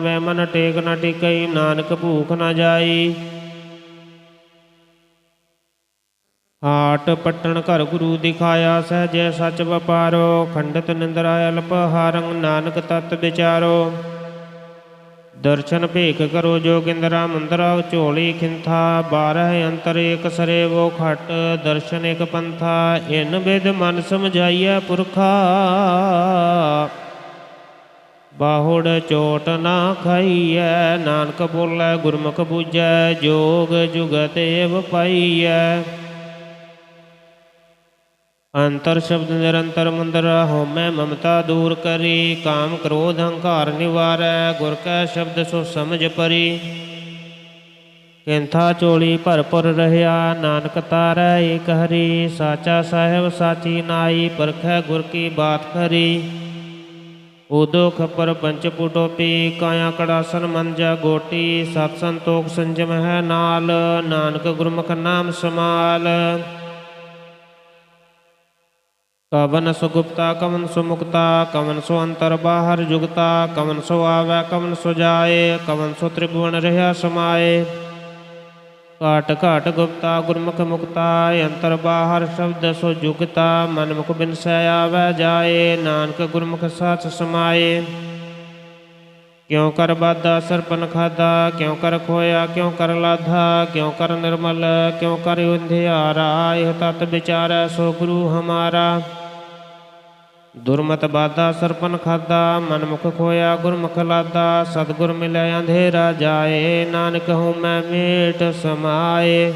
ਆਵੇ ਮਨ ਟੇਕ ਨਾ ਟਿਕਈ ਨਾਨਕ ਭੂਖ ਨਾ ਜਾਈ। ਹਾਟ ਪਟਣ ਘਰ ਗੁਰੂ ਦਿਖਾਇਆ, ਸਹਜੇ ਸੱਚ ਵਪਾਰੋ, ਖੰਡਤ ਨਿੰਦਰਾ ਅਲਪ ਹਾਰੰ ਨਾਨਕ ਤਤ ਵਿਚਾਰੋ। ਦਰਸ਼ਨ ਭੇਖ ਕਰੋ ਜੋਗਿੰਦਰਾ ਮੰਦਰਾ, ਝੋਲੀ ਖਿੰਥਾ, ਬਾਰਹ ਅੰਤਰ ਏਕ ਸਰੇ ਵੋ ਖਟ, ਦਰਸ਼ਨ ਇਕ ਪੰਥਾ, ਇਨ ਵਿਦ ਮਨ ਸਮਝਾਈਐ ਪੁਰਖਾ। ਬਾਹੁੜ ਚੋਟ ਨਾ ਖਾਈਐ, ਨਾਨਕ ਬੋਲੇ ਗੁਰਮੁਖ ਬੂਝੈ, ਜੋਗ ਜੁਗਤ ਏਵ ਪਾਈਐ। ਅੰਤਰ ਸ਼ਬਦ ਨਿਰੰਤਰ ਮੰਦਰ ਹਉਮੈ ਮਮਤਾ ਦੂਰ ਕਰੀ, ਕਾਮ ਕ੍ਰੋਧ ਹੰਕਾਰ ਨਿਵਾਰੈ, ਗੁਰ ਕੈ ਸ਼ਬਦ ਸੋ ਸਮਝ ਪਰੀ। ਕਿੰਥਾ ਚੋਲੀ ਭਰਪੁਰ ਰਹਿਆ, ਨਾਨਕ ਤਾਰੈ ਏਕ ਹਰੀ, ਸਾਚਾ ਸਾਹਿਬ ਸਾਚੀ ਨਾਈ, ਪਰਖੈ ਗੁਰ ਕੀ ਬਾਤ ਖਰੀ। ਉਦੋ ਖਪਰ ਪੰਚ ਪੁਟੋਪੀ ਕਾਇਆ ਕੜਾਸਨ ਮੰਜਾ ਗੋਟੀ ਸਤ ਸੰਤੋਖ ਸੰਜਮ ਹੈ ਨਾਲ ਨਾਨਕ ਗੁਰਮੁਖ ਨਾਮ ਸਮਾਲ ਕਵਨ ਸੋ ਗੁਪਤਾ ਕਵਨ ਸੋ ਮੁਕਤਾ ਕਵਨ ਸੋ ਅੰਤਰ ਬਾਹਰ ਜੁਗਤਾ ਕਵਨ ਸੋ ਆਵੈ ਕਵਨ ਸੋ ਜਾਏ ਕਵਨ ਸੋ ਤ੍ਰਿਭੁਵਨ ਰਹਾ ਸਮਾਏ ਘਾਟ ਘਾਟ ਗੁਪਤਾ ਗੁਰਮੁਖ ਮੁਕਤਾ, ਅੰਤਰ ਬਾਹਰ ਸ਼ਬਦ ਸੋ ਜੁਗਤਾ, ਮਨ ਮੁਖ ਬਿਨਸੈ ਆਵੈ ਜਾਏ, ਨਾਨਕ ਗੁਰਮੁਖ ਸਾਚ ਸਮਾਏ। ਕਿਉ ਕਰ ਬਾਦਾ ਸਰਪਨ ਖਾਦਾ ਕਿਉ ਕਰ ਖੋਇਆ, ਕਿਉ ਕਰ ਲਾਧਾ, ਕਿਉ ਕਰ ਨਿਰਮਲ, ਕਿਉ ਕਰ ਅੰਧਿਆਰਾ ਇਹ ਤਤ ਵਿਚਾਰੈ ਸੋ ਗੁਰੂ ਹਮਾਰਾ। ਦੁਰਮਤ ਬਾਦਾ ਸਰਪਨ ਖਾਦਾ ਮਨ ਮੁਖ ਖੋਇਆ, ਗੁਰਮੁਖ ਲਾਦਾ, ਸਤਿਗੁਰ ਮਿਲਿਆ, ਅੰਧੇਰਾ ਜਾਏ, ਨਾਨਕ ਹਉ ਮੈਂ ਮੇਟ ਸਮਾਏ।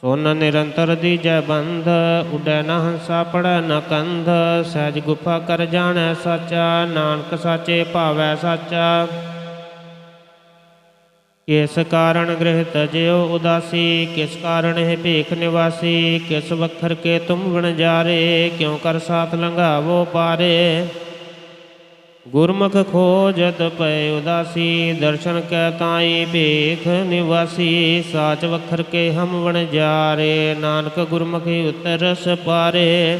ਸੁਨ ਨਿਰੰਤਰ ਦੀ ਜੈ ਬੰਧ ਉਡੈ ਨ ਹੰਸਾ, ਪੜੈ ਨ ਕੰਧ, ਸਹਿਜ ਗੁਫਾ ਕਰ ਜਾਣੈ ਸਾਚਾ, ਨਾਨਕ ਸਾਚੇ ਭਾਵੈ ਸਾਚਾ। ਕਿਸ ਕਾਰਣ ਗ੍ਰਹਿ ਤਜਿਓ ਉਦਾਸੀ, ਕਿਸ ਕਾਰਨ ਹੈ ਭੇਖ ਨਿਵਾਸੀ, ਕਿਸ ਵਖਰ ਕੇ ਤੁਮ ਵਣ ਜਾਰੇ, ਕਿਉ ਕਰ ਸਾਥ ਲੰਘਾਵੋ ਪਾਰੇ? ਗੁਰਮੁਖ ਖੋਜਤ ਪਏ ਉਦਾਸੀ, ਦਰਸ਼ਨ ਕੈ ਤਾਈ ਭੇਖ ਨਿਵਾਸੀ, ਸਾਚ ਵਖਰ ਕੇ ਹਮ ਵਣ ਜਾਰੇ, ਨਾਨਕ ਗੁਰਮੁਖੀ ਉਤਰਸ ਪਾਰੇ।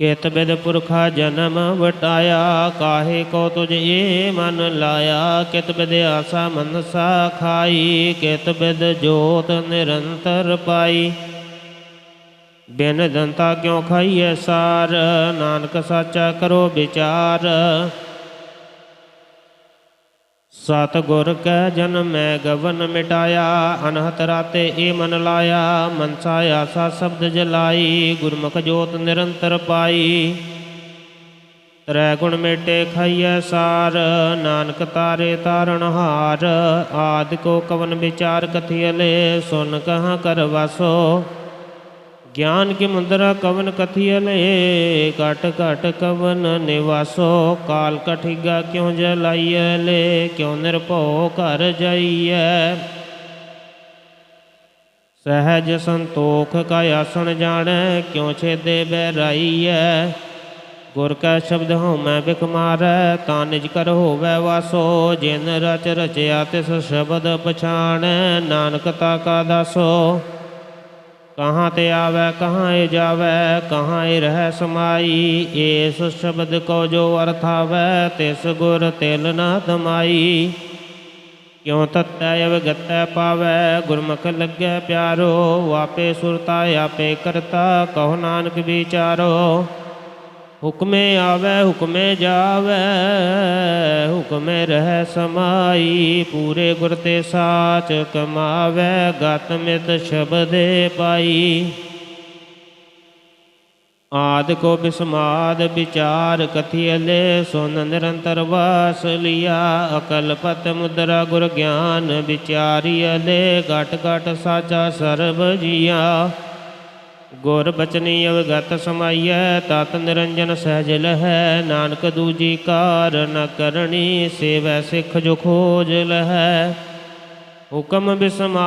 ਕਿਤ ਬਿਦ ਪੁਰਖਾ ਜਨਮ ਵਟਾਇਆ, ਕਾਹੇ ਕੋ ਤੁਝ ਏ ਮਨ ਲਾਇਆ? ਕਿਤ ਬਿਦ ਆਸਾ ਮਨਸਾ ਖਾਈ, ਕਿਤ ਬਿਦ ਜੋਤ ਨਿਰੰਤਰ ਪਾਈ। ਬਿਨ ਦੰਤਾ ਕਿਉ ਖਾਈਐ ਸਾਰ? ਨਾਨਕ ਸਾਚਾ ਕਰੋ ਵਿਚਾਰ। ਸਤ ਗੁਰ ਕੈ ਜਨਮ ਮੈਂ ਗਵਨ ਮਿਟਾਇਆ, ਅਨਹਤ ਰਾਤੇ ਏ ਮਨ ਲਾਇਆ ਮਨਸਾ ਆਸਾ ਸ਼ਬਦ ਜਲਾਈ, ਗੁਰਮੁਖ ਜੋਤ ਨਿਰੰਤਰ ਪਾਈ। ਤ੍ਰੈ ਗੁਣ ਮਿਟੇ ਖਾਈਐ ਸਾਰ, ਨਾਨਕ ਤਾਰੇ ਤਾਰਨ ਹਾਰ, ਆਦ ਕੋ ਕਵਨ ਵਿਚਾਰ ਕਥਿਅਲੇ ਸੁਨ ਕਹਾਂ ਕਰ ਵਸੋ ਗਿਆਨ ਕੀ ਮੁੰਦਰਾ ਕਵਨ ਕਥਿਅਲੇ ਘਟ ਘਟ ਕਵਨ ਨਿਵਾਸੋ, ਕਾਲ ਕਠਿਗਾ ਕਿਉ ਜਲਾਈਐ ਲੈ? ਕਿਉ ਨਿਰਭਉ ਘਰ ਜਾਈਐ? ਸਹਿਜ ਸੰਤੋਖ ਕਾ ਆਸਣ ਜਾਣੈ, ਕਿਉ ਛੇਦੇ ਬਹਿਰਾਈਐ? ਗੁਰ ਕਾ ਸ਼ਬਦ ਹਉ ਮੈਂ ਬਿਖ ਮਾਰੈ, ਤਾਂ ਨਿਜ ਕਰ ਹੋਵੈ ਵਾਸੋ। ਜਿਨ ਰਚ ਰਚਿਆ ਤਿਸ ਸ਼ਬਦ ਪਛਾਣੈ, ਨਾਨਕ ਤਾ ਕਾ ਦਾਸੋ। ਕਹਾਂ ਤੇ ਆਵੈ, ਕਹਾਂ ਏ ਜਾਵੈ, ਕਹਾਂ ਏ ਰਹਿ ਸਮਾਈ, ਏਸ ਸ਼ਬਦ ਕੋ ਜੋ ਅਰਥ ਆਵੈ, ਤਿਸ ਗੁਰ ਤਿਲ ਨਾ ਧਮਾਈ ਕਿਉ ਤਤੈ ਅਵਗਤੈ ਪਾਵੈ, ਗੁਰਮੁਖ ਲੱਗੈ ਪਿਆਰੋ, ਆਪੇ ਸੁਰਤਾ, ਆਪੇ ਕਰਤਾ, ਕਹੋ ਨਾਨਕ ਵਿਚਾਰੋ। ਹੁਕਮੇ ਆਵੈ, ਹੁਕਮੇ ਜਾਵੈ, ਹੁਕਮੇ ਰਹਿ ਸਮਾਈ, ਪੂਰੇ ਗੁਰ ਤੇ ਸਾਚ ਕਮਾਵੈ, ਗਤ ਮਿਤ ਸ਼ਬਦੇ ਪਾਈ। ਆਦ ਕੋ ਬਿਸਮਾਦ ਵਿਚਾਰ ਕਥਿਅਲੇ, ਸੁਨ ਨਿਰੰਤਰ ਵਾਸ ਲਿਆ। ਅਕਲ ਪਤ ਮੁਦਰਾ ਗੁਰ ਗਿਆਨ ਵਿਚਾਰੀਅਲੇ, ਘਟ ਘਟ ਸਾਚਾ ਸਰਬ ਜੀਆ। ਗੁਰ ਬਚਨੀ ਅਵਗਤ ਸਮਾਈਐ, ਤਤ ਨਿਰੰਜਨ ਸਹਿਜ ਲਹੈ, ਨਾਨਕ ਦੂਜੀ ਕਾਰ ਨ ਕਰਨੀ ਸੇਵੈ ਸਿੱਖ ਜੋ ਖੋਜ ਲਹੈ। ਹੁਕਮ ਬਿਸਮਾ